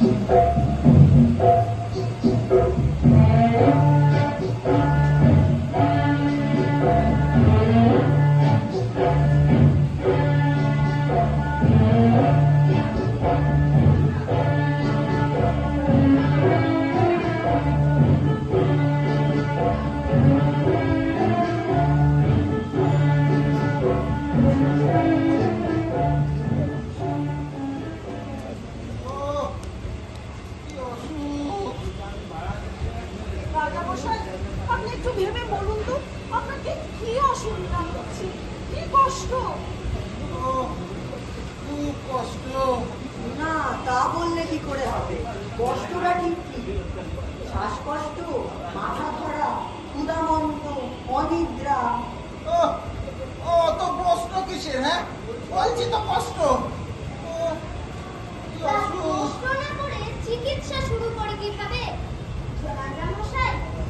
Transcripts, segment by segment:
রাজামশাই বললে কি করে হবে? কষ্টটা ঠিক কি? শ্বাসকষ্ট মাথা ধরা ক্ষুদামন্ত অনিদ্রা। ও ও তো প্রশ্ন কিসের হ্যাঁ? বলছি তো কষ্ট। কষ্ট না করে চিকিৎসা শুরু করে কীভাবে?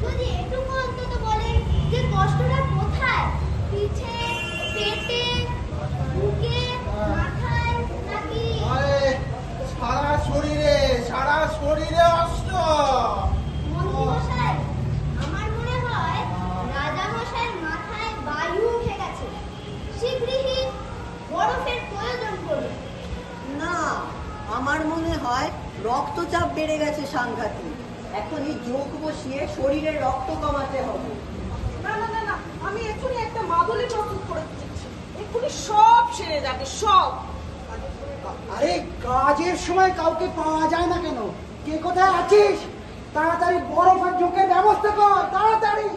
যদি এটুকু অন্তত বলেন যে কষ্টটা কোথায়? পিঠে পেটে বুকে মাথায় নাকি আরে সারা শরীরে সারা শরীরে মন্ত্রীমশাই আমার মনে হয় রাজামশাইয়ের মাথায় বায়ু উঠে গেছে। শীঘ্রই বরফের প্রয়োজন পড়বে না আমার মনে হয় রক্তচাপ বেড়ে গেছে সাংঘাতিক। এখনই যোগ বসিয়ে শরীরে রক্ত কমাতে হবে। না না না না আমি এক্ষুনি একটা মাদুলি প্রস্তুত করে দিচ্ছি। এক্ষুনি সব সেরে যাবে সব। আরে কাজের সময় কাউকে পাওয়া যায় না কেন? কে কোথায় আছিস? তাড়াতাড়ি বরফের ঝোঁকের ব্যবস্থা কর তাড়াতাড়ি।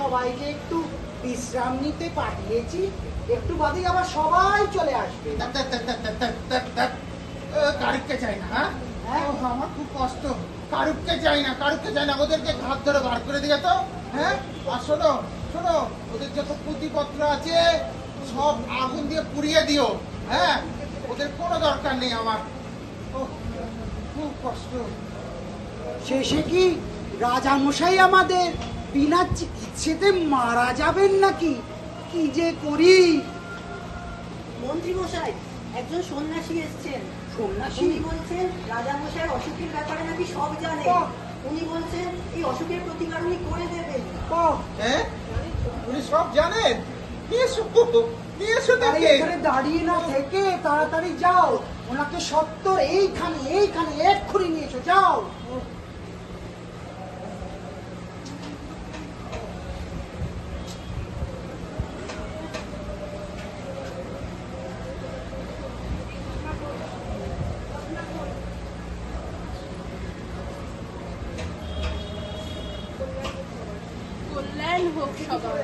সবাইকে একটু বিশ্রাম নিতে পাঠিয়েছি। একটু বাদেই আবার সবাই চলে আসবে। কারুককে চাই না হ্যাঁ? হ্যাঁ। ও, আমার খুব কষ্ট। কারুককে চাই না কারুককে চাই না। ওদেরকে ঘাত ধরে বার করে দিয়ে তো হ্যাঁ? আর শোনো শোনো ওদের যত পুঁতিপত্র আছে সব আগুন দিয়ে পুড়িয়ে দিও হ্যাঁ? ওদের কোনো দরকার নেই আমার। ও, খুব কষ্ট। শেষে কি? রাজামশাই আমাদের বিনা চিকিৎসাতে মারা যাবেন নাকি? কি যে করি? মন্ত্রী মশাই একজন সন্ন্যাসী এসছেন। সন্ন্যাসী? উনি বলছেন রাজামশাইয়ের অসুখের ব্যাপারে নাকি সব জানে। উনি বলছেন এই অসুখের প্রতিকার উনি করে দেবেন! হ্যাঁ? উনি সব জানেন? নিয়ে এসো নিয়ে এসো তাকে। এখানে দাঁড়িয়ে না থেকে তাড়াতাড়ি যাও। ওনাকে সত্তর এইখানে এইখানে এক্ষুনি নিয়ে এসো যাও কল্যাণ হোক সবার।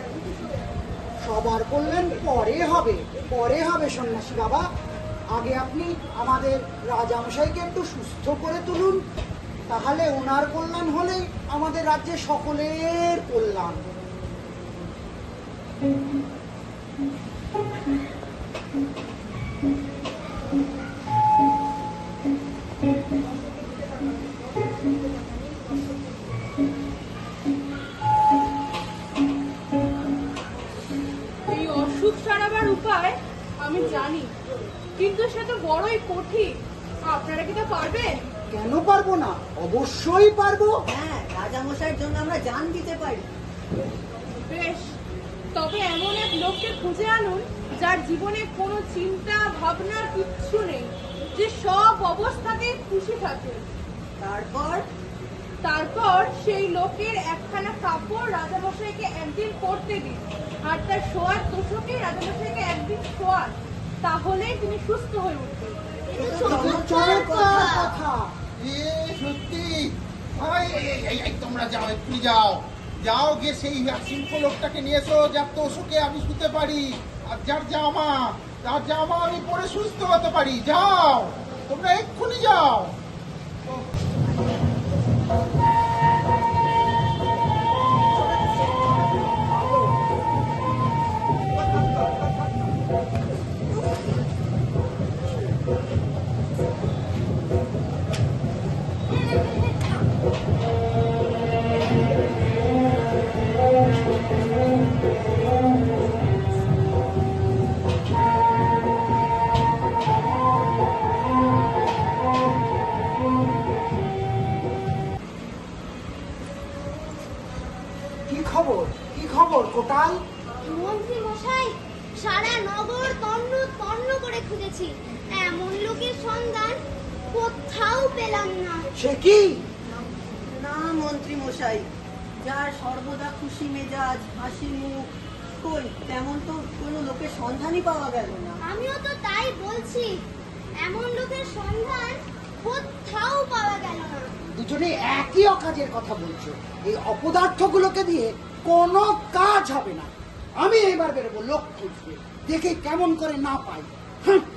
সবার বললেন পরে হবে পরে হবে সন্ন্যাসী বাবা। আগে আপনি আমাদের রাজামশাইকে একটু সুস্থ করে তুলুন, তাহলে ওনার কল্যাণ হলেই আমাদের রাজ্যে সকলের কল্যাণ। কঠিন আপনারা কি তা পারবেন? কেন পারব না? অবশ্যই পারব। হ্যাঁ রাজামশাইয়ের জন্য আমরা জান দিতে পারি। বেশ তবে এমন এক লোককে খুঁজে আনুন যার জীবনে কোনো চিন্তা ভাবনা কিচ্ছু নেই যে সব অবস্থাতে খুশি থাকে। তারপর? তারপর সেই লোকের একখানা কাপড় রাজামশাইকে একদিন পরতে দিন আর তার শোয়ার তোষকে রাজামশাইকে একদিন শোয়ার তাহলেই তিনি সুস্থ হয়ে উঠবেন। সত্যি? তোমরা একটু যাও। যাও গিয়ে সেই শিল্প লোকটাকে নিয়ে এসো তো আমি শুতে পারি। আর যার জামা, তার জামা আমি পরে সুস্থ হতে পারি। যাও, তোমরা এক্ষুনি যাও। কোটাল মন্ত্রী মশাই সারা নগর তন্ন তন্ন করে খুঁজেছি। এমন লোকের সন্ধান কোথাও পেলাম না। সে কি? না মন্ত্রী মশাই যার সর্বদা খুশি মেজাজ হাসি মুখ কই তেমন তো কোনো লোকের সন্ধানই পাওয়া গেল না। আমিও তো তাই বলছি এমন লোকের সন্ধান কোথাও পাওয়া গেল না। দুজনে একই অকাজের কথা বলছো। এই অপদার্থগুলোকে দিয়ে কোনো কাজ হবে না। আমি এবার বেরোবো লক্ষ্য দেখে কেমন করে না পাই। হুঁ।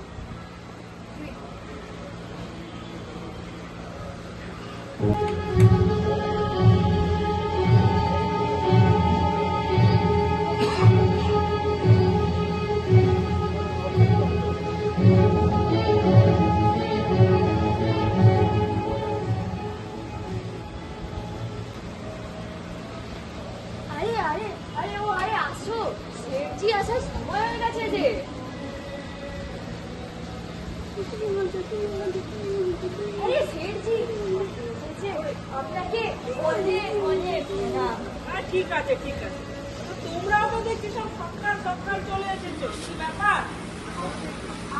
আরে শেঠজি এসেছে আপনাকে অনেক অনেক প্রণাম হ্যাঁ ঠিক আছে ঠিক আছে। তোমরাও তো দেখছি সব সকাল সকাল চলে এসেছ কি ব্যাপার?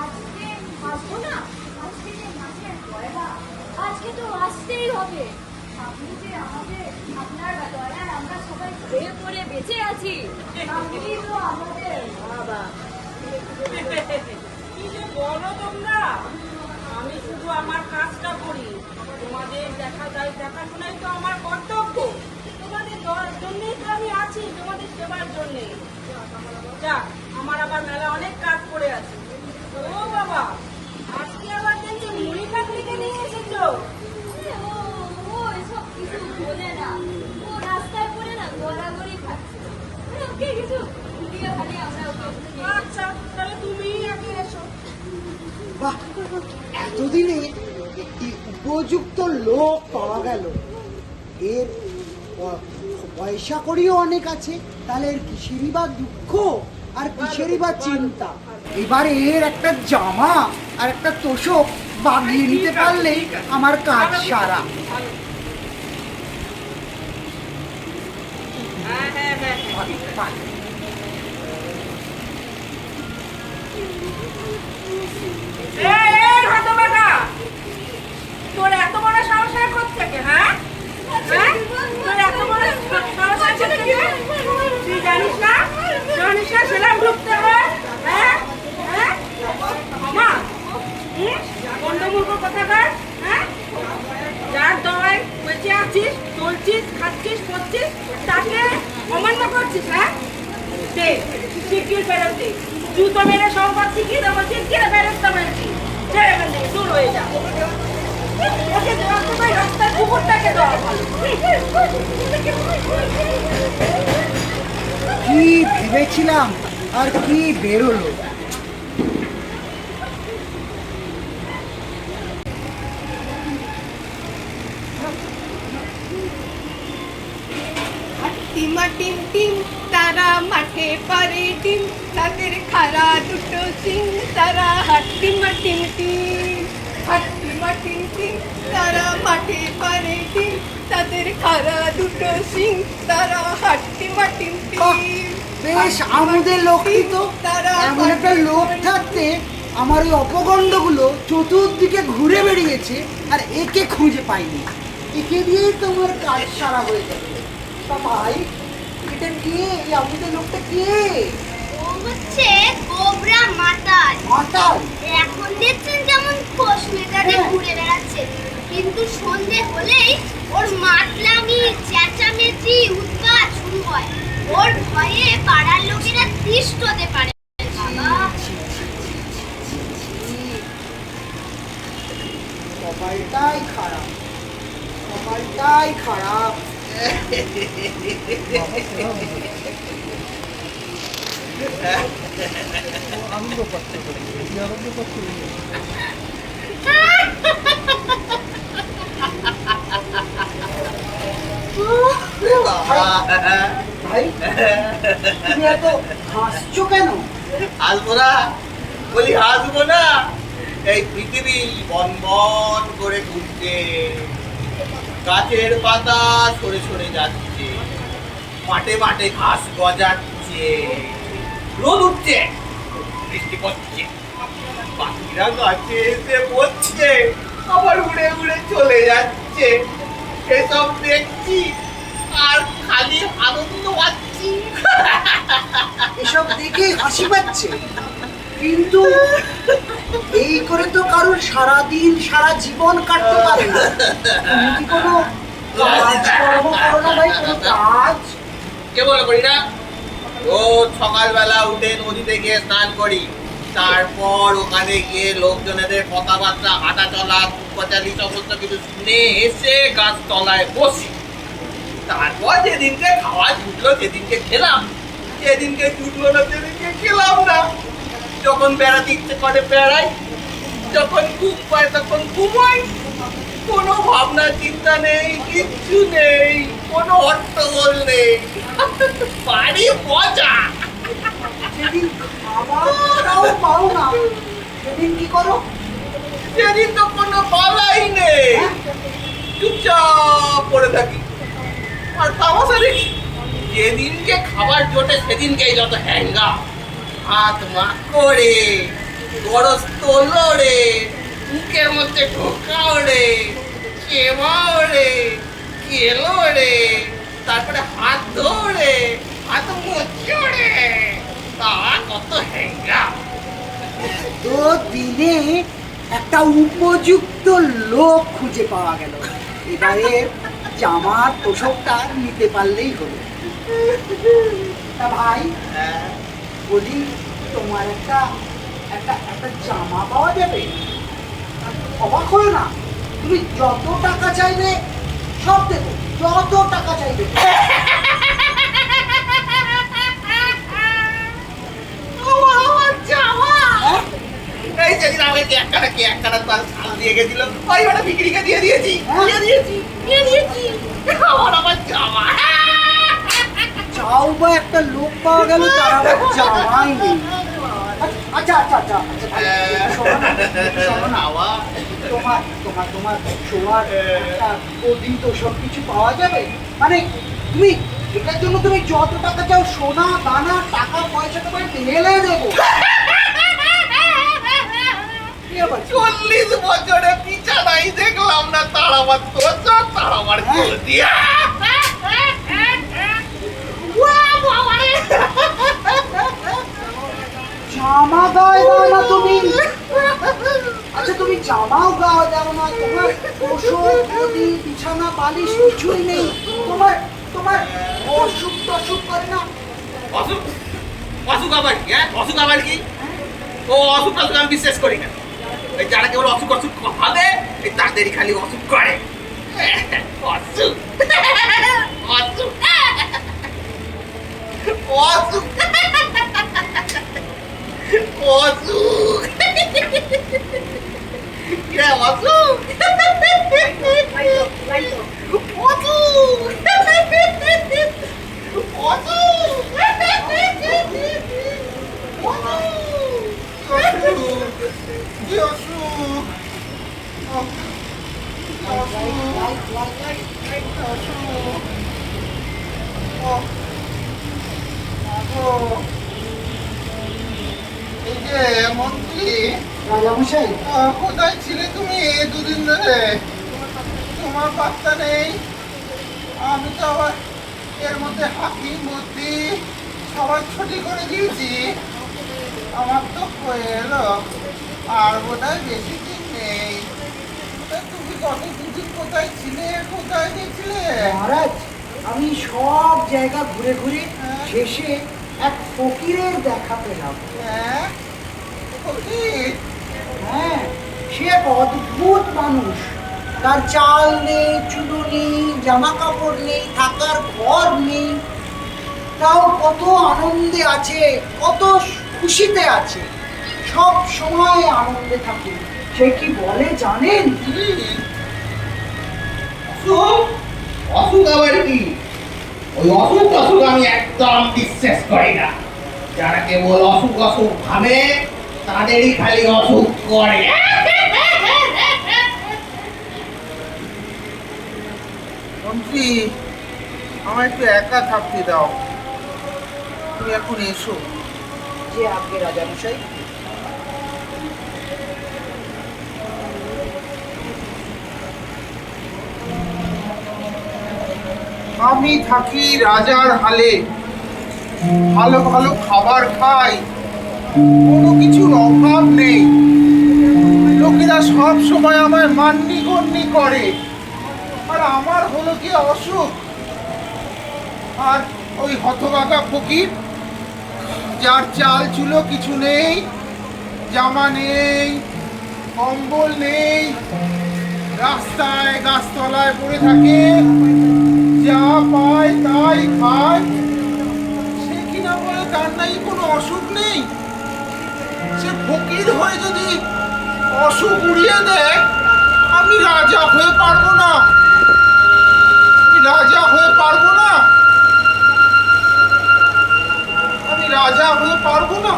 আজকে আসব না? আজকে যে পয়লা আজকে তো আসতেই হবে। আপনি যে আমাদের আপনার দয়ায় আমরা সবাই খেয়ে পরে বেঁচে আছি আপনি তো আমাদের বাবা। কি যে বলো তোমরা? আমার কাজটা করি। তোমাদের দেখা যায় দেখাশোনাই তো আমার কর্তব্য। তোমাদের জন্যই তো আমি আছি, তোমাদের সেবার জন্যে। যাক, আমার আবার মেলা অনেক কাজ পড়ে আছে। ও বাবা, আজকে আবার দেখছি মুড়ি কাকড়িকে নিয়ে এসেছ। কিছু বলে না। ও রাস্তায় পড়ে না, গড়াগড়ি খাচ্ছে। ওকে, কিছু দিয়ে খালি আমরা ওকে খেয়ে আচ্ছা তাহলে তুমিই আগে এসো বাহ এতদিনে একটি উপযুক্ত লোক পাওয়া গেল। এর পয়সা করিও অনেক আছে তাহলে এর কিসেরই বা দুঃখ আর কিসেরই বা চিন্তা? এবারে এর একটা জামা আর একটা তোষক বাগিয়ে নিতে পারলেই আমার কাজ সারা। হ্যাঁ হ্যাঁ হ্যাঁ আছিস চলছিস খাচ্ছিস পড়ছিস তাকে অমান্য করছিস হ্যাঁ? দে শিগগির ফেরত দে। জুতো মেরে শিখিয়ে দেবো ছেড়ে দূর হয়ে ওকে কুকুরটাকে দেওয়া কি ভেবেছিলাম আর কি বেরোলো? টিমা টিম টিম। তারা মাঠে পারে ডিম তাদের খারা দুটো সিং তারা হাট্টিমা টিম টিম হাট্টিমা টিম টিম তারা মাঠে পারে ডিম তাদের খারা দুটো সিং তারা হাট্টিমা টিম বাহ, টিম বেশ আমাদের লোকটি তো তারা এমন একটা লোক থাকতে আমার ওই অপগণ্ডগুলো চতুর্দিকে ঘুরে বেরিয়েছে আর একে খুঁজে পাইনি একে দিয়েই তোমার কাজ সারা হয়ে যাবে। ভাই এটা কে? এই আমাদের লোকটা কে? ও হচ্ছে কোবরা মাতাল। মাতাল? এখন দেখছেন যেমন মেজাজে হ্যাঁ। ঘুরে বেড়াচ্ছে কিন্তু সন্ধে হলেই ওর মাতলামি চেঁচামেচি উৎপাত শুরু হয়। ওর ভয়ে পাড়ার লোকেরা তিষ্ট হতে পারে। কপালটাই খারাপ। কপালটাই খারাপ। হাসছো কেন হাসবো না বলি হাসবো না এই পৃথিবী বন বন করে ঘুরছে। গাছের পাতা সরে সরে যাচ্ছে, মাঠে মাঠে ঘাস গজাচ্ছে, রোদ উঠছে, বৃষ্টি পড়ছে। পাখিরা গাছে এসে পড়ছে আবার উড়ে উড়ে চলে যাচ্ছে। এসব দেখছি আর খালি আনন্দ পাচ্ছি। এসব দেখে হাসি পাচ্ছে। কিন্তু এই করে তো কারোর সারা দিন সারা জীবন কাটতে পারে না। তুমি কি কোনো কাজ কর্ম করো না ভাই? কোনো কাজ? কে বলে করি না? রোজ সকালবেলা উঠে নদীতে গিয়ে স্নান করি। তারপর ওখানে গিয়ে লোকজনেদের কথাবার্তা হাঁটা চলা পচালি সমস্ত কিছু শুনে এসে গাছ তলায় বসি। তারপর যেদিনকে খাওয়া জুটলো সেদিনকে খেলাম। যেদিনকে জুটলো না, সেদিনকে খেলাম না। যখন বেড়াতে ইচ্ছে করে বেড়াই যখন ঘুম পায় তখন ঘুমাই কোনো ভাবনা চিন্তা নেই কিচ্ছু নেই কোনো হট্টগোল নেই। বাড়ি মজা। পাও না। সেদিন কি করো? সেদিন তো কোনো বালাই নেই। চুপচাপ পড়ে থাকি। আর তামাশা দেখি যেদিনকে খাবার জোটে সেদিনকেই যত হ্যাঙ্গা। হাত মা করে গরজ তোলো রে মুখের মধ্যে ঢোকাও রে কেমাও রে কেলো রে তারপরে হাত ধরে হাত মুছো রে তা কত হ্যাঙ্গা তো দিনে একটা উপযুক্ত লোক খুঁজে পাওয়া গেল। এবারে জামার তোষকটা নিতে পারলেই হলো। তা ভাই হ্যাঁ। বলি তোমার একটা একটা একটা জামা পাওয়া যাবে। অবাক হলো না তুমি যত টাকা চাইবে সব দেবো। যত টাকা চাইবে। হ্যাঁ? দিয়ে দিয়েছি। হ্যাঁ? দিয়ে দিয়েছি দিয়ে দিয়েছি। আমার আমার জামা। চাও বা একটা লোক পাওয়া গেল তার আবার জামাই নেই। আচ্ছা আচ্ছা আচ্ছা আচ্ছা। তোমার তোমার তোমার শোয়ার একটা তো সব কিছু পাওয়া যাবে। মানে তুমি এটার জন্য তুমি যত টাকা চাও সোনা দানা টাকা পয়সা তোমার ঢেলে দেবো। চল্লিশ বছরে বিছানাই দেখলাম না তার আমার তোর তার আমার হ্যাঁ। দিয়া জামা গায়ে দাও না তুমি আচ্ছা তুমি জামাও গাও দাও না তোমার ওষুধ গদি বিছানা, বালিশ কিছুই নেই। তোমার তোমার অসুখ টসুখ করে না? অসুখ? অসুখ আবার কি হ্যাঁ? অসুখ আবার কি? ও অসুখ টসুখ আমি বিশ্বাস করি না। এই যারা কেবল অসুখ অসুখ ভাবে এই তাদেরই খালি অসুখ করে। অসুখ। অসুখ। অসুখ। অসুখ। কে অসুখ এই যে মন্ত্রী রাজামশাই কোথায় ছিলে তুমি এই দুদিন ধরে? তোমার পাত্তা নেই। আমি তো আবার এর মধ্যে হাকি বুদ্ধি সবার ছুটি করে দিয়েছি। আমার তো হয়ে এলো। আর বোধহয় বেশি দিন নেই। তুমি কত দুদিন কোথায় ছিলে? কোথায় গেছিলে মহারাজ আমি সব জায়গা ঘুরে ঘুরে শেষে এক ফকিরের দেখা পেলাম হ্যাঁ? ফকির? হ্যাঁ সে এক অদ্ভুত মানুষ। তার চাল নেই, চুলো নেই জামা কাপড় নেই, থাকার ঘর নেই। তাও কত আনন্দে আছে, কত খুশিতে আছে। সব সময় আনন্দে থাকে। সে কি বলে জানেন? অসুখ? আবার কি? ওই অসুখ অসুখ আমি একদম বিশ্বাস করি না। যারা কেবল অসুখ অসুখ ভাবে তাদেরই খালি অসুখ করে। মন্ত্রী আমার একটু একা থাকতে দাও। তুমি এখন এসো। যে আগে রাজামশাই। আমি থাকি রাজার হালে। ভালো ভালো খাবার খাই। কোনো কিছুর অভাব নেই। লোকেরা সব সময় আমায় মান্নি গণ্যি করে। আর আমার হলো কি অসুখ? আর ওই হতবাগা ফকির, যার চাল চুলো কিছু নেই, জামা নেই, কম্বল নেই, রাস্তায় গাছতলায় পড়ে থাকে, যা পায় তাই খায়। সে কিনা বলে তার নাই কোনো অসুখ নেই? সে ফকির হয়ে যদি অসুখ উড়িয়ে দেয়, আমি রাজা হয়ে পারব না। আমি রাজা হয়ে পারব না। আমি রাজা হয়ে পারব না।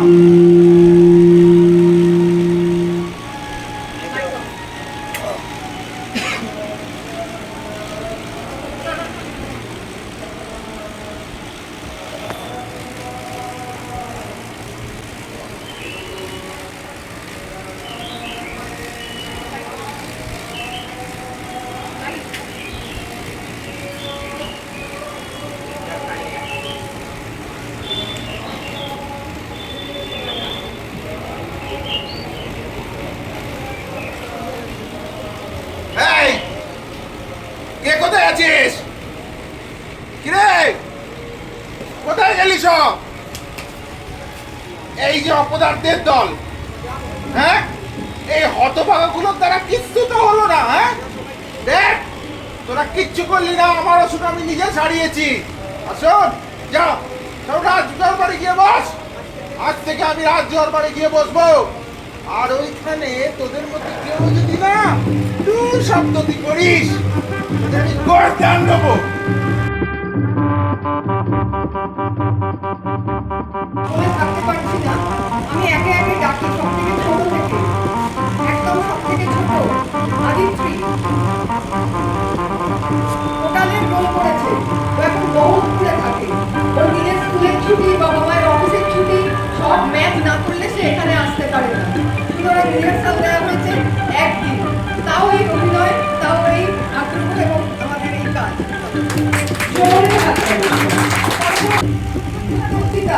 যে অপদার্থের দল। হ্যাঁ? এই হতভাগাগুলোর দ্বারা কিচ্ছু তো হলো না হ্যাঁ? দেখ, তোরা কিচ্ছু করলি না আমার ওষুধ আমি নিজে ছাড়িয়েছি। আসুন যাও রাজ দরবারে গিয়ে বস। আজ থেকে আমি গিয়ে বসবো। আর ওইখানে তোদের মধ্যে কেউ যদি না তুই শব্দ তুই করিস। আমি গর্দান রিহার্সাল দেওয়া হয়েছে একদিন তাও এই অভিনয়, তাও এই আগ্রহ এবং আমাদের এই কাজ। বক্তৃতা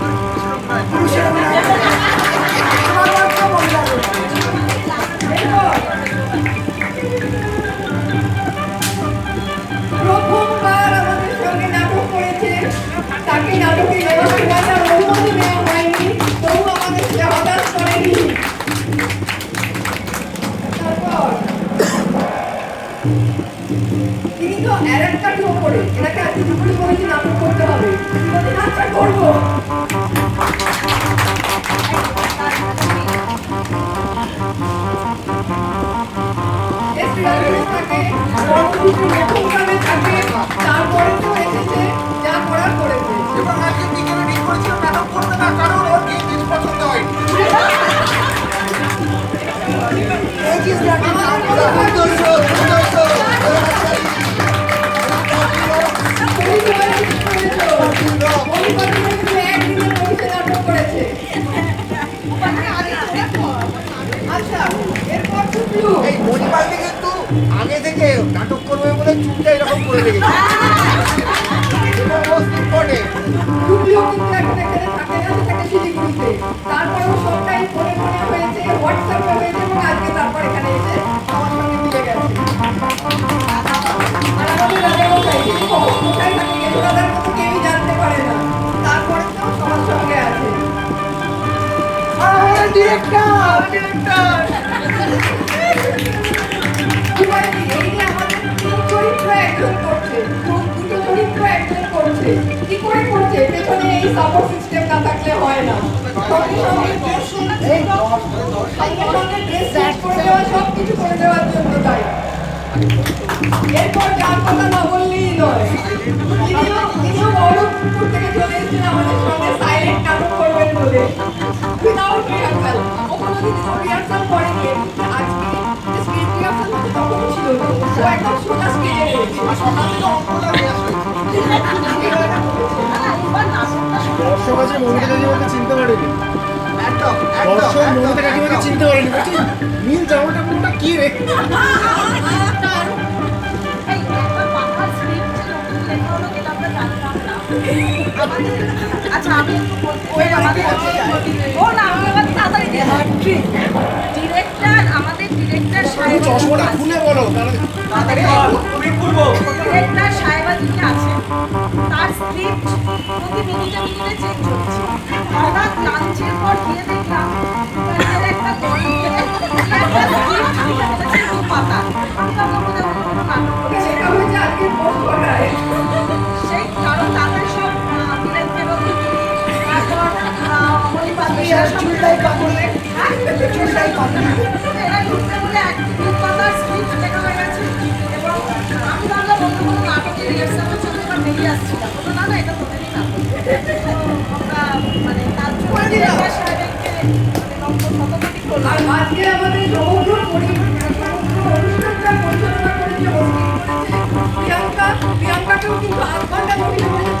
করে এনাকে আজকে দুপুরে বলেছি নাটক করতে হবে? আচ্ছা করব। তারপরে তো এসেছে যা করার করেছে এবং আজকে বিকেলে ঠিক করেছিল নাটক করবে না কারণ ওর গিয়ে জিনিস পছন্দ হয়নি আচ্ছা এই মণিপালকে কিন্তু আগে থেকে নাটক করবে বলে চুলটা এরকম করে রেখেছে। করে সাপোর্ট সিস্টেম না থাকলে হয় না। সঙ্গে সঙ্গে dress সঙ্গে সঙ্গে ড্রেস চেঞ্জ করে দেওয়া সব কিছু করে দেওয়ার জন্য তাই এরপর যার কথা না বললেই নয়। তিনিও তিনিও বহরমপুর থেকে চলে এসেছেন আমাদের সঙ্গে সাইলেন্ট নাটক করবেন বলে। উইদাউট রিহার্সাল ও কোনোদিন রিহার্সাল করেনি আজকে স্ক্রিন রিহার্সাল হচ্ছে তখনও ছিল ও একদম সোজা স্ক্রিনে দর্শক আছে মমতা কাকিমাকে চিনতে পারেনি। দর্শক মমতা কাকিমাকে চিনতে পারেনি। বলছি নীল জামাটা কোনটা কি রে? আচ্ছা আমি আমাদের ও না আমি এবার তাড়াতাড়ি ডিরেক্টর আমাদের ডিরেক্টর সাহেব চশমাটা খুলে বলো তাহলে ডিরেক্টর সাহেবাদিকে আছে। তার স্ক্রিপ্ট প্রতি মিনিটে মিনিটে চেঞ্জ হচ্ছে হঠাৎ লাঞ্চের পর গিয়ে দেখলাম একটা পাতা সেই কারণ তাদের সব তারপর চুলটাই পাতলে। চুলটাই পাতলে। প্রিয়াঙ্কা প্রিয়াঙ্কাকেও কিন্তু আধ ঘণ্টা